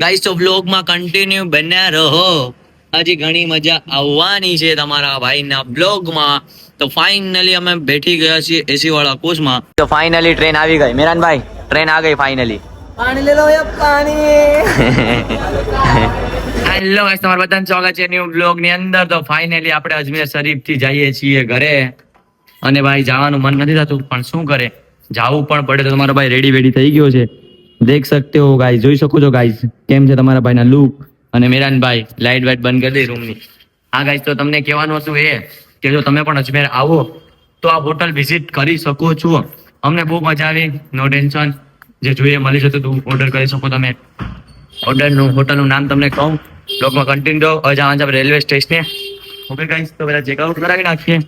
Guys તો બ્લોગમાં continue બન્યા રહો. હજી ઘણી મજા આવવાની છે તમારા ભાઈના બ્લોગમાં તો ફાઇનલી અમે બેઠી ગયા છીએ એસી વાળા કોચમાં તો ફાઇનલી ટ્રેન આવી ગઈ. મેરાનભાઈ ટ્રેન આ ગઈ ફાઇનલી પાણી લે લો યાર પાણી. હેલો ગાઈસ તમારું બધાને સ્વાગત છે ન્યુ બ્લોગની અંદર. તો ફાઇનલી આપણે અજમેર શરીફથી જઈએ છીએ ઘરે. અને ભાઈ જવાનું મન નથી થતું પણ શું કરે? જાવું પણ પડે તો તમારો ભાઈ રેડી વેડી થઈ ગયો છે. દેખ સકતે હો ગાઈઝ જોઈ શકો છો ગાઈઝ કેમ છે તમારા ભાઈના લુક અને મેરાનભાઈ લાઇટ વાઇટ બંધ કરી દે રૂમની હા ગાઈઝ તો તમને કહેવાનું હતું એ કે જો તમે પણ અજમેર આવો, તો આ હોટલ વિઝિટ કરી શકો છો. અમને બહુ મજા આવી નો ટેન્શન જે જોઈએ મળી જતું તું ઓર્ડર કરી શકો તમે. ઓર્ડરનું હોટલનું નામ તમને કહું. બ્લોગમાં કન્ટિન્યુ છે રેલવે સ્ટેશને ઓકે ગાઈસ તો પહેલાં ચેકઆઉટ કરાવી નાખીએ.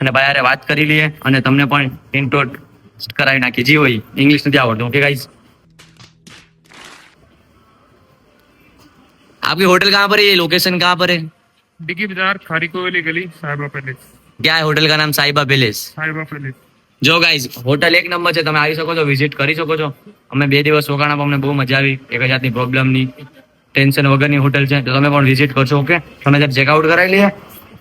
અને ભાઈ વાત કરી લઈએ. અને તમને પણ ઇન્ટોટ કરાવી નાખીએ. જી હોય ઇંગ્લિશ નથી આવડતું. ઓકે ગાઈસ आपकी होटल कहाँ पर है ये लोकेशन कहाँ पर है डिग्गी बाजार खारी कोयली गली साहिबा पैलेस क्या है होटल का नाम साहिबा पैलेस साहिबा पैलेस જો ગાઈઝ હોટલ એક નંબર છે તમે આવી શકો છો વિઝિટ કરી શકો છો અમે બે દિવસ રોકાણા પણ અમને બહુ મજા આવી એક જાતની પ્રોબ્લેમ ની ટેન્શન વગરની હોટલ છે તો તમે પણ વિઝિટ કરશો ઓકે તમે જયારે ચેકઆઉટ કરાવી લઈએ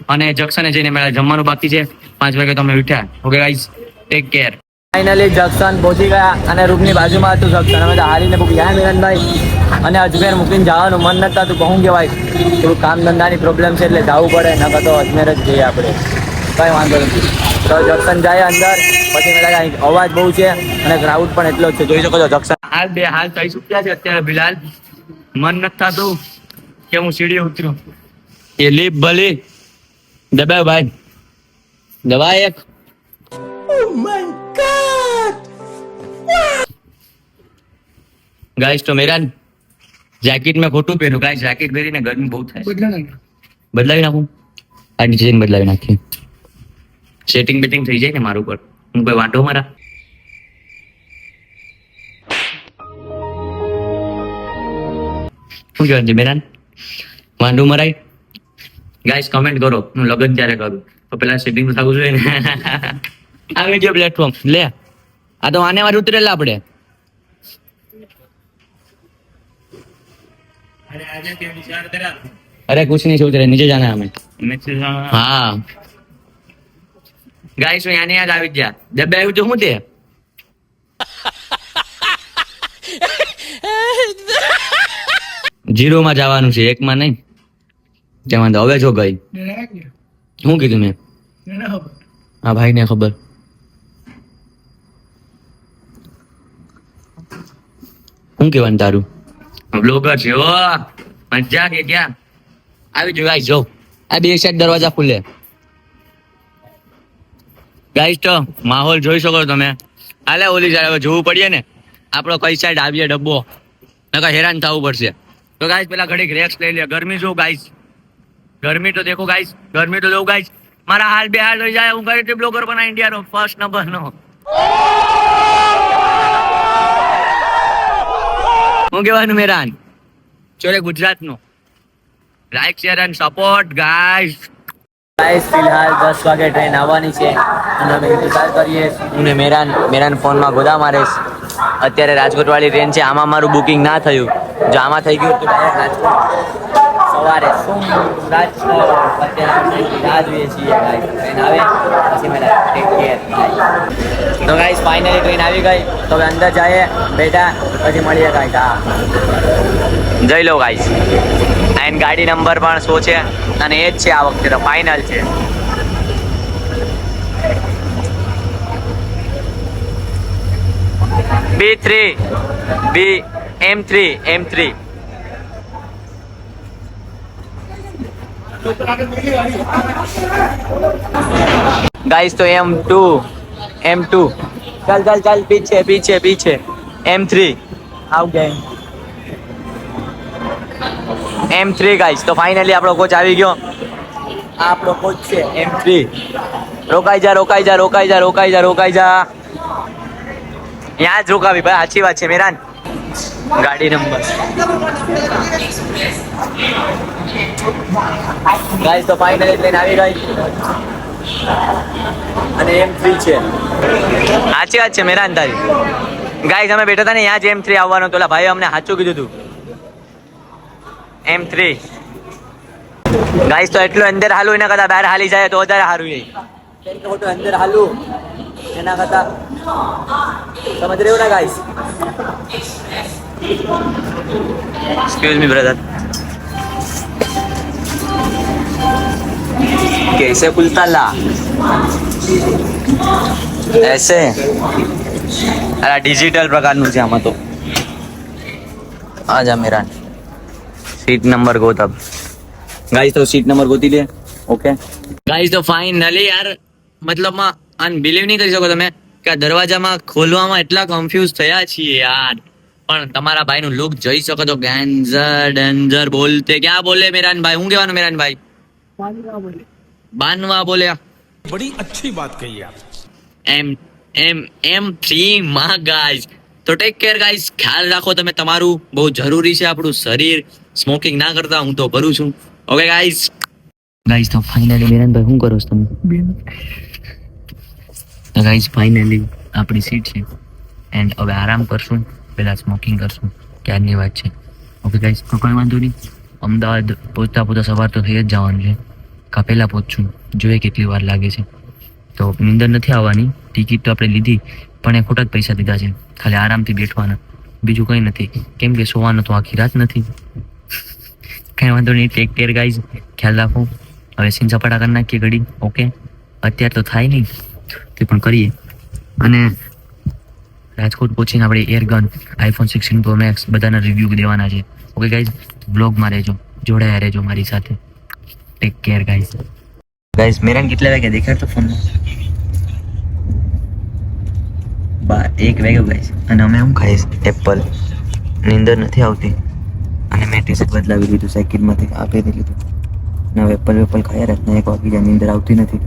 અને જંકશને જઈને મેળા જમવાનું બાકી છે પાંચ વાગે તમે ઉઠ્યા okay guys take care finally junction પહોંચી ગયા અને રૂમની બાજુમાં હતું જંકશન અમે તો હારીને મૂકી ગયા મિલનભાઈ અને અજમેર મૂકીને જવાનું મન નતા તું કહું કે ભાઈ થોડું કામ ધંધાની પ્રોબ્લેમ છે એટલે જવું પડે ન તો અજમેર જ જઈએ આપણે. કઈ વાંધો નથી. તો જંકશન જાય અંદર પછી મેં લાગે અવાજ બહુ છે અને ક્રાઉડ પણ એટલો જ છે. જોઈ શકો છો જંકશન. હાલ બે હાલ થઈ ચૂક્યા છે અત્યારે બિલાલ. મન નથી થતું કે હું સીડી ઉતરું. એ લીપ ભલી દબાવ ભાઈ. દબા એક. ગાઈસ તો મેરા જેકેટ મેં ખોટું પહેર્યું. કાંઈ જેકેટ પહેરીને ગરમી બહુ થાય બદલાવી નાખું. આ નીચે જઈને બદલાવી નાખીએ. સેટિંગ બેટિંગ થઈ જાય ને મારું પર હું કોઈ વાંધો મારા? શું કહેવાનું છે બેરાન વાંધો મરાય? ગાઈસ કમેન્ટ કરો. હું લગન ત્યારે કરું? તો પેલા સેટિંગ તો થવું જોઈએ ને. આ વીડિયો પ્લેટફોર્મ લે. આ તો આને વાર ઉતરેલા આપણે. અરે कुछ नहीं सोच रहे नीचे जाना है हमें હા ગાઈસ હું યાને યાદ આવી જ ગયા દબે આવ્યું તો શું તે જીરો માં જવાનું છે એક માં નહીં જવાનું હવે જો ગઈ શું કીધું મેં હા ભાઈ ને ખબર શું કહેવાનું તારું બ્લોગર છે ઓ મજા કે ક્યાં આવી જો ગાઈસ જો આ બે સાઈડ દરવાજા ખુલે. ગાઈસ તો માહોલ જોઈ શકો તમે. આલે ઓલી સાઈડ હવે જોવું પડીએ ને. આપણો કઈ સાઈડ આવીએ ડબ્બો. નકર હેરાન થવું પડશે. તો ગાઈસ પેલા ઘડીક રેક્સ લઈ લે. ગરમી જો ગાઈસ ગરમી તો દેખો ગાઈસ ગરમી તો જોઉં ગાઈસ મારા હાલ બે હાલ થઈ જાય, હું કરી બ્લોગર બના ઇન્ડિયાનો ફર્સ્ટ નંબર નો હું કહેવાનું મેરાન ચોરે ગુજરાતનું. Like share and support guys guys ફિલહાલ દસ વાગે ટ્રેન આવવાની છે. અને અમે ઇંતજાર કરીએ. હું ને મેરાન મેરાન ફોનમાં ગોદા મારેશ અત્યારે રાજકોટવાળી ટ્રેન છે. આમાં મારું બુકિંગ ના થયું. જો આમાં થઈ ગયું તો રાજકોટ. સવારે શું રાજકોટ અત્યારે અમે ટ્રેનની રાહ જોઈએ છીએ ગાઈસ ટ્રેન આવે, પછી મેરા ટેક કેર તો ગાઈસ ફાઇનલી ટ્રેન આવી ગઈ. તો હવે અંદર જઈએ, બેટા, પછી મળીએ ગાઈસ હા. જઈ લો ગાઈસ એન્ડ ગાડી નંબર પણ શો છે? અને એ જ છે આ વખતે તો ફાઇનલ છે. B three B M three M three guys તો એમ ટુ એમ ટુ ચાલ ચાલ ચાલ, પીછે પીછે પીછે. એમ થ્રી આવ ગઈ એમ થ્રી ગાઈસ તો ફાઇનલી આપણો કોચ આવી ગયો. આપણો કોચ છે એમ થ્રી રોકાઈ જા રોકાઈ જા રોકાઈ જા રોકાઈ જા રોકાઈ જા. ત્યાં જ રોકાવી, ભાઈ, સાચી વાત છે, મેરાન. ગાડી નંબર ગાઈસ તો ફાઇનલી ટ્રેન આવી રહી અને એમ થ્રી છે. સાચી વાત છે મેરા તારી. ગાઈસ અમે બેઠા હતા ને ત્યાં જ એમ થ્રી આવવાનો તો ભાઈ અમને સાચું કીધું હતું એમ થ્રી ગાઈસ તો એટલું અંદર હાલું એના કરતા બહાર હાલી જાય તો વધારે સારું એ અંદર હાલું એના કરતા સમજ રહ્યો ને ગાઈસ એક્સક્યુઝ મી બ્રધર कैसे खुलता ला ऐसे અરે ડિજિટલ પ્રકારનું છે આમાં તો આ જા મેરા સીટ નંબર ગોતબ ગાઈસ તો સીટ નંબર ગોતી લે ઓકે ગાઈસ તો ફાઇનલી યાર મતલબમાં અનબિલીવ નહીં કરી શકો તમે કે આ દરવાજામાં ખોલવામાં એટલા કન્ફ્યુઝ થયા છીએ યાર પણ તમારા ભાઈનું લુક જોઈ શકો તો ગેન્ઝર ડેન્ઝર બોલતે ક્યાં બોલે મેરાનભાઈ હું કહેવાનું મેરાનભાઈ બાનવા બોલ્યા बड़ी अच्छी बात कही आप એમ એમ એમ થ્રી માં ગાઈસ તો ટેક કેર ગાઈસ ખ્યાલ રાખો તમે તમારું બહુ જરૂરી છે આપણું શરીર સ્મોકિંગ ના કરતા હું તો કરું છું ઓકે ગાઈસ ગાઈસ તો ફાઇનલી મેરનભાઈ શું કરો છો તમે ગાઈસ ફાઇનલી આપણી સીટ છે એન્ડ હવે આરામ કરશું પહેલા સ્મોકિંગ કરશું ક્યારની વાત છે ઓકે ગાઈસ તો કોઈ વાંધો નહીં અમદાવાદ પહોંચતા પહોંચતા સવાર તો થઈ જ જવાનું છે કા પહોંચું જોઈએ કેટલી વાર લાગે છે. તો નીંદર નથી આવવાની. ટિકિટ તો આપણે લીધી, પણ એ ખોટા જ પૈસા દીધા છે. ખાલી આરામથી બેઠવાના. બીજું કંઈ નથી. કેમ કે સોવાનું તો આખી રાત નથી. કંઈ વાંધો નહીં ટેક કેર ગાઈઝ ખ્યાલ રાખો. હવે સીન સપાટા કરી નાખીએ ઘડી. ઓકે અત્યારે તો થાય નહીં. તે પણ કરીએ. અને રાજકોટ પહોંચીને આપણે air gun iPhone sixteen pro max બધાના રિવ્યૂ દેવાના છે. ઓકે ગાઈઝ બ્લોગમાં રહેજો. જોડાયા રહેજો મારી સાથે. Take care guys guys Meran કેટલા વાગ્યા દેખાડતો ફોન બા એક વાગ્યો ગાઈઝ અને અમે શું ખાઈશ એપલ નીંદર નથી આવતી. અને મેં ટી શર્ટ બદલાવી લીધું સાયકલમાંથી આપી દીધું ને હવે એપલ વેપલ ખાયા રાતના એક વાગી જાય નીંદર આવતી નથી.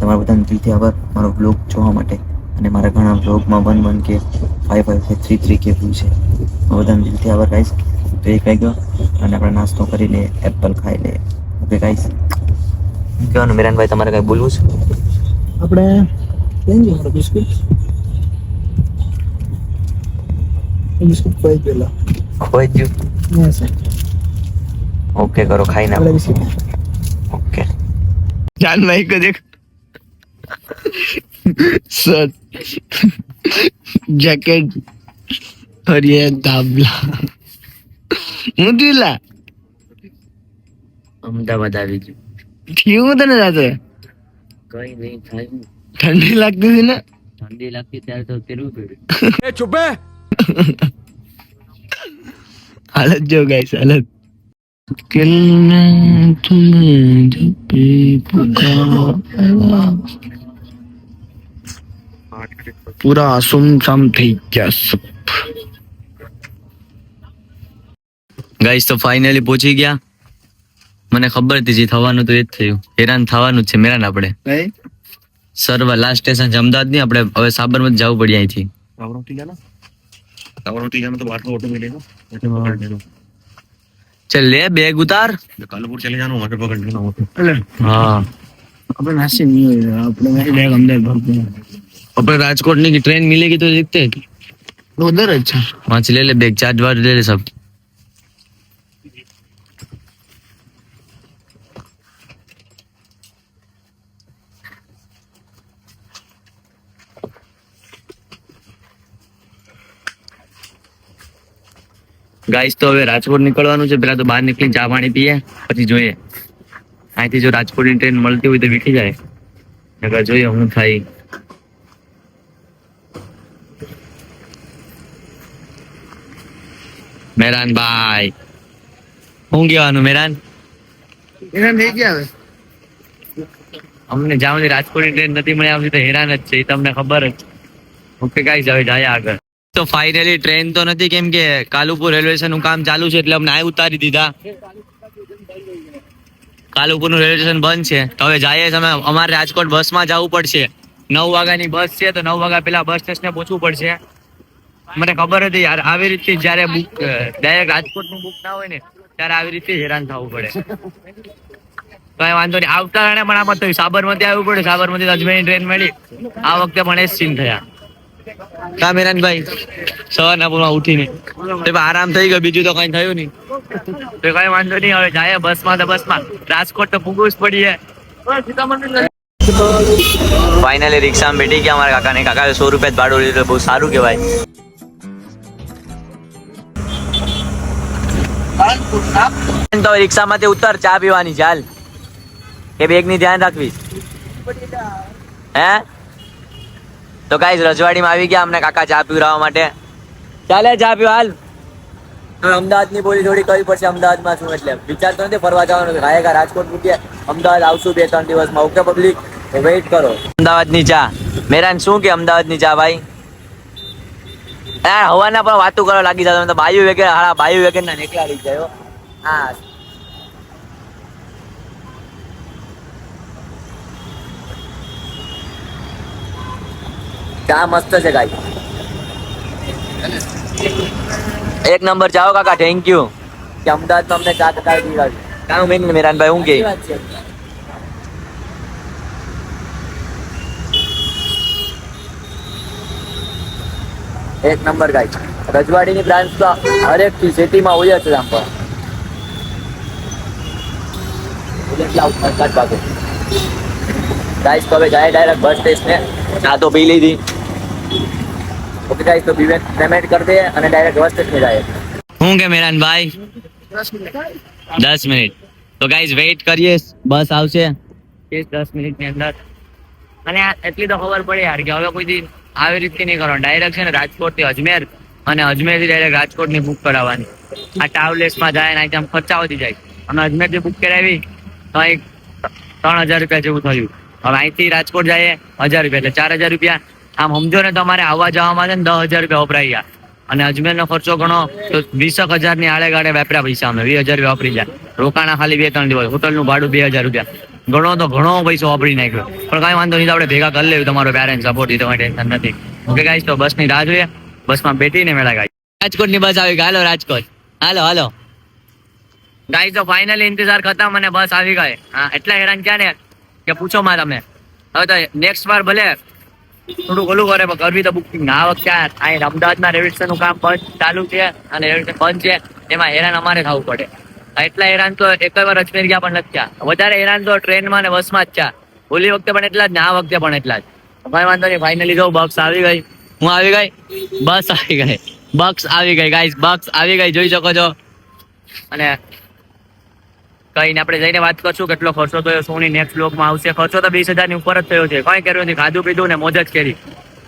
તમારા બધાને દિલથી આભાર. મારો બ્લોગ જોવા માટે. અને મારા ઘણા બ્લોગમાં one one K five five K three three K view છે. બધાને દિલથી આભાર ગાઈશ તો એક વાગ્યો અને આપણે નાસ્તો કરી લઈએ એપલ ખાઈ લઈએ. ઓકે ગાઈશ કહેવાનું મિરાનભાઈ તમારે કઈ બોલવું છે આપણે કેમ છે મારો બિસ્કિટ બિસ્કિટ ખોઈ ગયેલા ખોઈ ગયું અહીંયા છે ઓકે કરો ખાઈ આપણે નાખો બિસ્કિટ ઓકે જાન ભાઈ को देख सर जैकेट और ये दाबला मुदला અમદાવાદ આવી ગયું. થયું તને રાત્રે? કઈ નહીં થયું ઠંડી લાગતી હતી ને? ઠંડી લાગતી ત્યારે તો ફેરવું પડ્યું. એ છુપે હાલત જો ગાઈસ હાલત. પૂરા તુમે જપે પૂરા સુમસામ થઈ ગયા સબ. ગાઈસ તો ફાઈનલી પહોંચી ગયા. મને ખબર હતી જે થવાનું તો એ જ થયું હેરાન થવાનું જ છે મેરાન આપણે કઈ સર્વ લાસ્ટ સ્ટેશન છે અમદાવાદ નહીં આપણે હવે સાબરમતી જવું પડ્યા અહીંથી साबरमती जाना साबरमती जाना तो बाहर का ऑटो मिलेगा वैसे पकड़ लेना ચલ લે બેગ ઉતાર तो कालूपुर चले जाना वहाँ पे पकड़ लेना ऑटो એટલે હા આપણે નાસી નહીં હોય આપણે मेरी बैग अंदर भर दिया આપણે રાજકોટ ની ટ્રેન मिलेगी तो देखते हैं उधर अच्छा वहाँ से ले ले बैग चार्ज वार्ज ले ले सब ગાઈસ તો હવે રાજકોટ નીકળવાનું છે. પેલા તો બહાર નીકળી ચા પાણી પીએ પછી જોઈએ. અહીંથી જો રાજકોટની ટ્રેન મળતી હોય તો વીખી જાય. નકર જોઈએ હું થાય. મેરાન ભાઈ. શું કહેવાનું મેરાન? મેરાન થઈ ગયા હવે. અમને જાવની રાજકોટની ટ્રેન નથી મળી આવતી તો હેરાન જ છે એ તમને ખબર જ. ઓકે ગાઈસ હવે જાય આગળ. તો ફાઇનલી ટ્રેન તો નથી, કેમ કે કાલુપુર રેલવે સ્ટેશનનું કામ ચાલુ છે એટલે અમને આ ઉતારી દીધા. કાલુપુરનું રેલવે સ્ટેશન બંધ છે. તો હવે જઈએ અમે, અમારે રાજકોટ બસમાં જવું પડશે. નવ વાગ્યાની બસ છે, તો નવ વાગ્યા પેલા બસ સ્ટેશને પહોંચવું પડશે. મને ખબર હતી યાર, આવી રીતે જયારે બુક ડાયરેક્ટ રાજકોટનું બુક ના હોય ને, ત્યારે આવી રીતે હેરાન થવું પડે. કઈ વાંધો નહીં. આવતા પણ આમાં તો સાબરમતી આવવું પડે. સાબરમતી અજમેરની ટ્રેન મળી. આ વખતે પણ એ સીન થયા. કા મેરાનભાઈ? સવારના પૂરમાં ઉઠીને. તે આરામ થઈ ગયો બીજું તો કઈ થયું નહીં. તો કઈ વાંધો નહીં હવે જાય બસમાં તો બસમાં. રાજકોટ તો પૂગવું જ પડીએ ફાઇનલી રિક્ષામાં બેઠી ગયા અમારા કાકાને. કાકાએ સો રૂપિયા જ ભાડું લીધું બહુ સારું કહેવાય. તો રિક્ષામાંથી ઉતર ચા પીવાની ચાલ. કે બેગની ધ્યાન રાખવી. હે? તો ગાઈઝ રજવાડીમાં આવી ગયા અમને કાકા ચા પીવડાવવા માટે. ચાલે ચા પીવા હાલ. અમદાવાદની બોલી થોડી કરવી પડશે અમદાવાદમાં છું એટલે? વિચારતો નથી ફરવા જવાનું ગાયકા રાજકોટ મૂકીએ. અમદાવાદ આવશું બે ત્રણ દિવસમાં. ઓકે પબ્લિક વેઇટ કરો. અમદાવાદની ચા. મેરાન શું કે અમદાવાદની ચા ભાઈ? યાર હવાના પણ વાતો કરવા લાગી જાય તો બાયુ વેગે હા બાયુ વેગે ના નીકળા રહી જાય હો. ચા મસ્ત છે ગાઈ એક નંબર જાઓ કાકા થેન્ક યુ કે અમદાવાદમાં અમને ચા કટાર પીવડાવી. કામ મેન મેરાનભાઈ હું કે? એક નંબર ગાય રજવાડીની બ્રાન્ચ તો હરેક સિટીમાં હોય જ છે આમ પણ ગાઈસ તો હવે જાય ડાયરેક્ટ બસ સ્ટેશને ચા તો પી લીધી. ઓકે ગાઈસ તો પેમેન્ટ કરી દે અને ડાયરેક્ટ બસ સ્ટેશને જાય હું કે મેરાનભાઈ દસ મિનિટ. તો ગાઈઝ વેઇટ કરીએ બસ આવશે. દસ મિનિટની અંદર. અને આ એટલી તો ખબર પડે યાર કે હવે કોઈ દી આવી રીતે નહીં કરવાનું. ડાયરેક્ટ છે ને રાજકોટથી અજમેર અને અજમેરથી ડાયરેક્ટ રાજકોટની બુક કરાવવાની. આ ટ્રાવેલ્સમાં જાય ને આમ ખર્ચા વધી જાય. અને અજમેરથી બુક કરાવી તો એક ત્રણ હજાર રૂપિયા જેવું થયું. હવે અહીંથી રાજકોટ જાય હજાર રૂપિયા. એટલે ચાર હજાર રૂપિયા આમ સમજો ને તમારે આવવા જવામાં છે ને દસ હજાર રૂપિયા વપરાઈ ગયા. અને અજમેરનો ખર્ચો ગણો તો વીસક હજારની આડે ગાડે વેપર્યા પૈસા અમે, વીસ હજાર વાપરી જાય રોકાણા ખાલી બે ત્રણ દિવસ, હોટલનું ભાડું બે હજાર રૂપિયા. ઘણો તો ઘણો પૈસો વાપરી નાખ્યો. પણ કાંઈ વાંધો નહીં આપણે ભેગા કરી લેવું તમારો પેરેન્ટ સપોર્ટ તમારે ટેન્શન નથી. ઓકે ગાઈશ તો બસની રાહ જોઈએ. બસમાં બેઠીને મેળા ગાઈ રાજકોટની બસ આવી ગઈ. હાલો રાજકોટ. હાલો હાલો. ગાઈ તો ફાઇનલી ઇંતજાર ખતમ અને બસ આવી ગઈ. હા, એટલા હેરાન ક્યાં ને? કે પૂછો માં તમે હવે તો નેક્સ્ટ વાર ભલે થોડુંક ઓલું કરે, પણ કરવી તો બુકિંગ ના વખતે અહીં અમદાવાદમાં રેવિડશનનું કામ બંધ ચાલુ છે અને રેવિડશન બંધ છે, એમાં હેરાન અમારે થવું પડે. એટલા હેરાન તો એક વાર અજમેર ગયા પણ નથી વધારે હેરાન તો ટ્રેનમાં ને બસમાં જ થયા. ઓલી વખતે પણ એટલા જ, ના વખતે પણ એટલા જ. ભાઈ વાંધો નહીં ફાઇનલી જો બક્સ આવી ગઈ. હું આવી ગઈ? બસ આવી ગઈ. બક્સ આવી ગઈ ગાઈસ બક્સ આવી ગઈ, જોઈ શકો છો. અને કઈ ને આપણે જઈને વાત કરશું કેટલો ખર્ચો થયો સોની નેક્સ્ટ બ્લોકમાં આવશે. ખર્ચો તો વીસ હજારની ઉપર જ થયો છે. કઈ કર્યું નથી ખાધું પીધું ને મોજ જ કરી.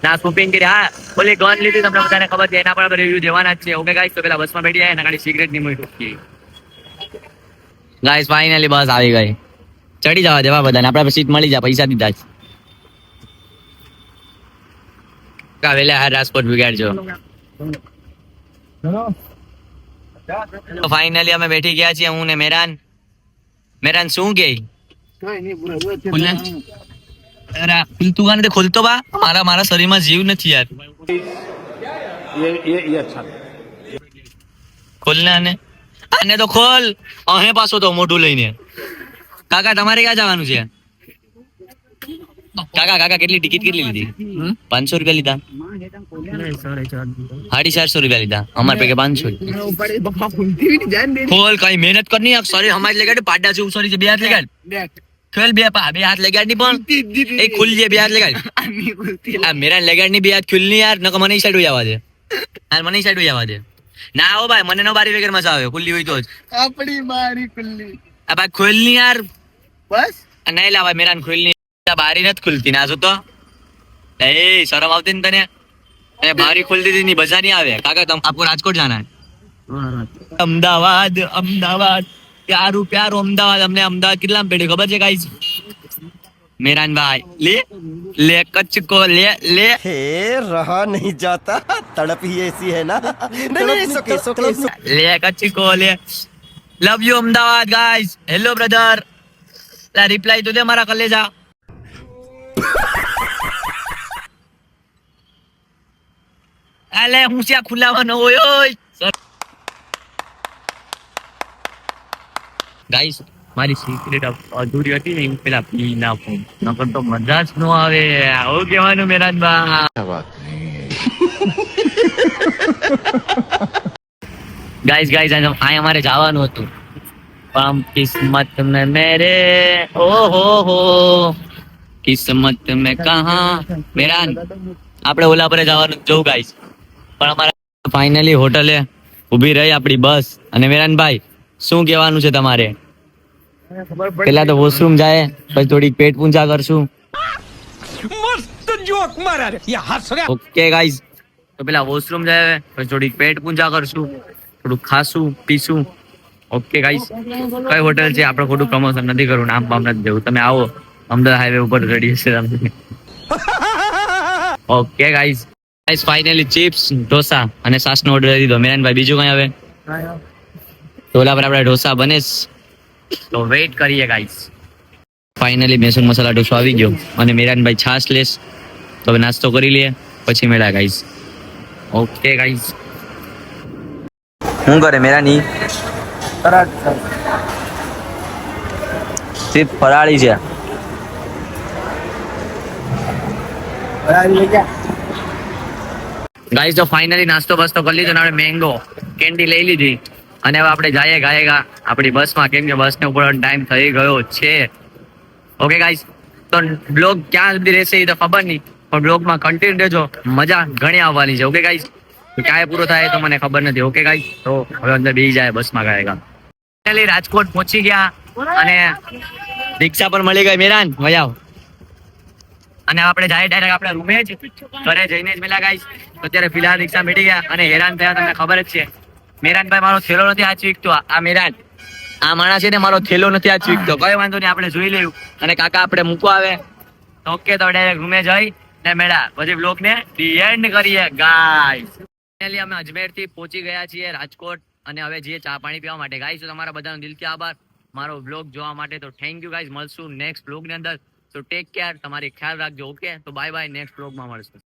ના શોપિંગ કરી. હા ઓલી ગન લીધી તમને બધાને ખબર છે એના પર રિવ્યુ દેવાના જ છે. ઓકે ગાઈસ તો પેલા બસમાં બેઠી જાય એના ગાડી સિગરેટની મૂકી ગાઈસ ફાઇનલી બસ આવી ગઈ. ચડી જવા દેવા બધાને. આપણા સીટ મળી જાય પૈસા દીધા છે કા વેલે હા રાજકોટ બિગાડજો. ફાઇનલી અમે બેઠી ગયા છીએ હું ને મેરાન. মেরান সুঙ্গে પિન્તુ ગાને ખોલતો બા. મારા મારા શરીરમાં જીવ નથી યાર. ખોલને આને. આને તો ખોલ. અહે પાછો તો મોઢું લઈને. કાકા તમારે ક્યાં જવાનું છે? કાકા કાકા કેટલી ટિકિટ કેટલી લીધી? પાંચસો રૂપિયા લીધા. સાડી ચારસો. રૂપિયા લીધા. અમાર પેકે પાંચસો. ખોલ કઈ મહેનત કર નહીં. સોરી અમારે લગાડ પાડા છે સોરી બે હાથ લગાડ. ખેલ બે પા. બે હાથ લગાડની પણ. એ ખુલ જે બે હાથ લગાડ. આ મેરા લગાડની બે હાથ ખુલની યાર નકો મને ઈ સાઈડ આવવા દે. હાલ મને ઈ સાઈડ આવવા દે. ના ઓ ભાઈ મને નો બારી વગર મજા આવે. ખુલ્લી હોય તો જ. આપણી બારી ખુલ્લી. આ ભાઈ ખોલની યાર. બસ. આ નહીં લાવાય મેરાન ખોલ ની આ બારી નથી ખુલતી ના જો તો એ શરમ આવતી ને તને એ બારી ખોલ દીધી ની બજા નહીં આવે કાકા તમ આપકો રાજકોટ જાના હે અમદાવાદ અમદાવાદ પ્યારું પ્યારું અમદાવાદ અમને અમદાવાદ કેટલા પડ્યું ખબર છે ગાઈસ મેરાન ભાઈ લે લે કચ્છ કો લે લે हे रहा नहीं जाता तड़प ही ऐसी है ना नहीं नहीं सुके सुके લે કચ્છ કો લે love you Ahmedabad guys hello brother લા રિપ્લાય તો દે મારા કલેજા અલે, હું ત્યાં ખુલાવાનો હોય ગાઈસ મારી સિક્રેટ અધૂરી હતી ને પેલા પી ના ફોન. નકર તો મજા જ ન આવે. આવું કહેવાનું મેરાજબા વાત ગાઈસ ગાઈસ આ અમારે જવાનું હતું. પણ કિસ્મત ને મેરે. ઓહો, હો. કિસ્મત મેં કહા મેરાન. આપણે ઓલા પર જવાનું જવું ગાઈસ પણ અમારા ફાઇનલી હોટલે ઊભી રહી આપણી બસ અને મેરાનભાઈ શું કહેવાનું છે તમારે? પેલા તો વોશરૂમ જાય પછી થોડી પેટ પૂંજા કરશું. ઓકે ગાઈસ તો પેલા વોશરૂમ જાય પછી થોડીક પેટ પૂંજા કરશું થોડું ખાશું પીશું. ઓકે ગાઈસ કઈ હોટલ છે? આપણે ખોટું પ્રમોશન નથી કરવું નામ બામ નથી દેવું. તમે આવો. અમદાવાદ હાઈવે ઉપર રેડી છે okay guys guys finally chips dosa અને સાસનો ઓર્ડર દીધો. મેરાનભાઈ બીજું કઈ હવે? ઢોલા પર આપણે ઢોસા બને તો વેઇટ કરીએ ગાઈઝ ફાઇનલી મેસૂન મસાલા ઢોસો આવી ગયો અને મેરાનભાઈ છાશ લેશ. તો હવે નાસ્તો કરી લઈએ પછી મેળા ગાઈઝ ઓકે ગાઈઝ શું કરે મેરાની? સિર્ફ ફરાળી છે. ગાઈઝ તો ફાઇનલી નાસ્તો બસ્તો કરી લીધો ને આપણે મેંગો કેન્ડી લઈ લીધી. અને હવે આપણે જઈએ ગાયેગા આપણી બસમાં કેમ કે બસને ઉપર ટાઈમ થઈ ગયો છે. ઓકે ગાઈસ તો બ્લોગ ક્યાં સુધી રહેશે એ તો ખબર નહીં, પણ બ્લોગમાં કન્ટિન્યુ રહેજો. મજા ઘણી આવવાની છે. ઓકે ગાઈસ ક્યારે પૂરો થાય તો મને ખબર નથી. ઓકે ગાઈસ તો હવે અંદર બેસી જાય બસમાં ગાયેગા ફાઇનલી રાજકોટ પહોંચી ગયા. અને રિક્ષા પણ મળી ગઈ. મેરાન મજા અને આપણે જાય ડાયરેક્ટ આપણે રૂમે જ. ઘરે જઈને જ મેલા ગાઈશ અત્યારે ફિલહાલ રિક્ષા બેઠી ગયા અને હેરાન થયા, તમને ખબર જ છે. મેરાનભાઈ મારો થેલો નથી આ ચીકતો. આ મેરાન, આ માણસ છે ને મારો થેલો નથી આ ચીકતો. કોઈ વાંધો નહીં, આપણે જોઈ લેવું અને કાકા આપણે મૂકવા આવે. તો ઓકે તો ડાયરેક્ટ રૂમે જઈ ને મેળા. પછી બ્લોક ને એન્ડ કરીએ ગાઈસ ફાઇનલી અમે અજમેરથી પહોંચી ગયા છીએ રાજકોટ અને હવે જઈએ ચા પાણી પીવા માટે. ગાઈસ તો તમારા બધાનો દિલથી આભાર. મારો બ્લોગ જોવા માટે તો થેન્ક યુ ગાઈસ મળશું નેક્સ્ટ બ્લોગની અંદર. તો ટેક કેર તમારે ખ્યાલ રાખજો ઓકે તો બાય બાય નેક્સ્ટ બ્લોગમાં મળશું.